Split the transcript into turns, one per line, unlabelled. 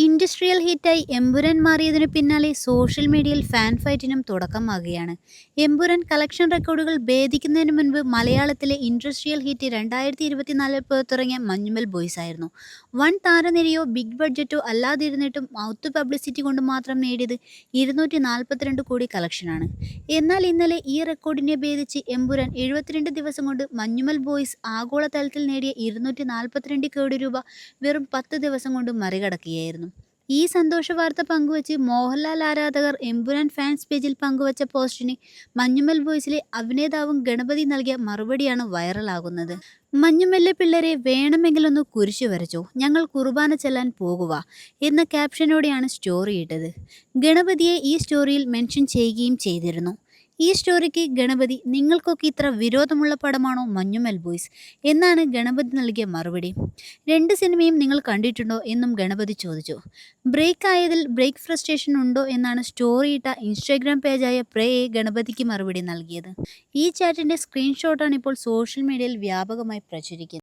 Industrial ഹിറ്റായി എമ്പുരാൻ മാറിയതിനു പിന്നാലെ social മീഡിയയിൽ ഫാൻ ഫൈറ്റിനും തുടക്കമാകുകയാണ്. എമ്പുരാൻ കളക്ഷൻ റെക്കോർഡുകൾ ഭേദിക്കുന്നതിന് മുൻപ് മലയാളത്തിലെ ഇൻഡസ്ട്രിയൽ ഹിറ്റ് രണ്ടായിരത്തി ഇരുപത്തിനാലിൽ പുറത്തിറങ്ങിയ മഞ്ഞുമൽ ബോയ്സ് ആയിരുന്നു. വൺ താരനിരയോ ബിഗ് ബഡ്ജറ്റോ അല്ലാതിരുന്നിട്ടും മൗത്ത് പബ്ലിസിറ്റി കൊണ്ട് മാത്രം നേടിയത് ഇരുന്നൂറ്റി നാൽപ്പത്തിരണ്ട് കോടി കളക്ഷനാണ്. എന്നാൽ ഇന്നലെ ഈ റെക്കോർഡിനെ ഭേദിച്ച് എമ്പുരാൻ എഴുപത്തിരണ്ട് ദിവസം കൊണ്ട് മഞ്ഞുമൽ ബോയ്സ് ആഗോളതലത്തിൽ നേടിയ ഇരുന്നൂറ്റി നാൽപ്പത്തിരണ്ട് കോടി രൂപ വെറും പത്ത് ദിവസം കൊണ്ട് മറികടക്കുകയായിരുന്നു. ഈ സന്തോഷ വാർത്ത പങ്കുവച്ച് മോഹൻലാൽ ആരാധകർ എംബുരാൻ ഫാൻസ് പേജിൽ പങ്കുവച്ച പോസ്റ്റിന് മഞ്ഞുമൽ ബോയ്സിലെ അഭിനേതാവും ഗണപതി നൽകിയ മറുപടിയാണ് വൈറലാകുന്നത്. മഞ്ഞുമല്ലെ പിള്ളേരെ വേണമെങ്കിലൊന്ന് കുരിശു വരച്ചോ ഞങ്ങൾ കുർബാന ചെല്ലാൻ പോകുക എന്ന ക്യാപ്ഷനോടെയാണ് സ്റ്റോറി ഇട്ടത്. ഗണപതിയെ ഈ സ്റ്റോറിയിൽ മെൻഷൻ ചെയ്യുകയും ചെയ്തിരുന്നു. ഈ സ്റ്റോറിക്ക് ഗണപതി നിങ്ങൾക്കൊക്കെ ഇത്ര വിരോധമുള്ള പടമാണോ മഞ്ഞുമൽ ബോയ്സ്? എന്നാണ് ഗണപതി നൽകിയ മറുപടി. രണ്ട് സിനിമയും നിങ്ങൾ കണ്ടിട്ടുണ്ടോ എന്നും ഗണപതി ചോദിച്ചു. ബ്രേക്ക് ആയതിൽ ബ്രേക്ക് ഫ്രസ്ട്രേഷൻ ഉണ്ടോ എന്നാണ് സ്റ്റോറി ഇട്ട ഇൻസ്റ്റാഗ്രാം പേജായ പ്രേയെ ഗണപതിക്ക് മറുപടി നൽകിയത്. ഈ ചാറ്റിന്റെ സ്ക്രീൻഷോട്ടാണ് ഇപ്പോൾ സോഷ്യൽ മീഡിയയിൽ വ്യാപകമായി പ്രചരിക്കുന്നത്.